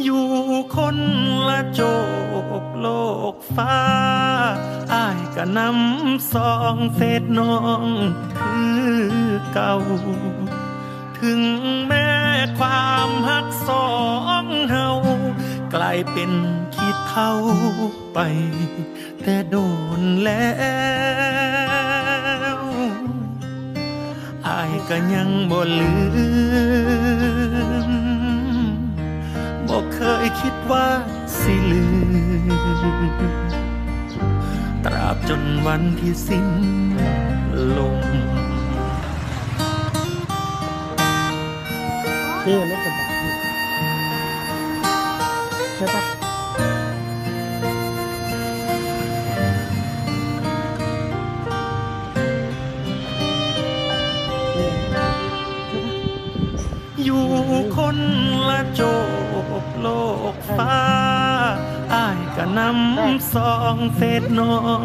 อยู่คนละโจกโลกฟ้าอายก็นำสองเศษน้องคือเก่า ถึงแม้ความหักสองเฮากลายเป็นขี้เท่าไป แต่โดนแล้วอายก็ยังบ่ลืม คยคิดว่าสิลืมตราบจนวันที่สิ้นลมนี่รถกระบะใช่ปะ อยู่คนละโจกโลกฟ้าอายก็นำสองเศษน้อง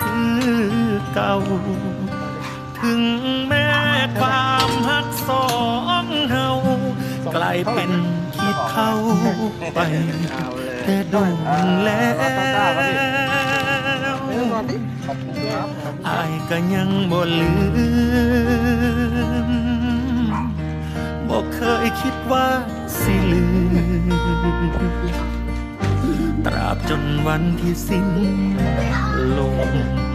คือเก่า ถึงแม้ความหักสองเฮากลายเป็นขี้เท่าไปแต่โดนแล้วเออมาดิขอบคุณครับอายก็ยังบ่ลืม ดว่าสิลืม ตราบจนวันที่สิ้นลม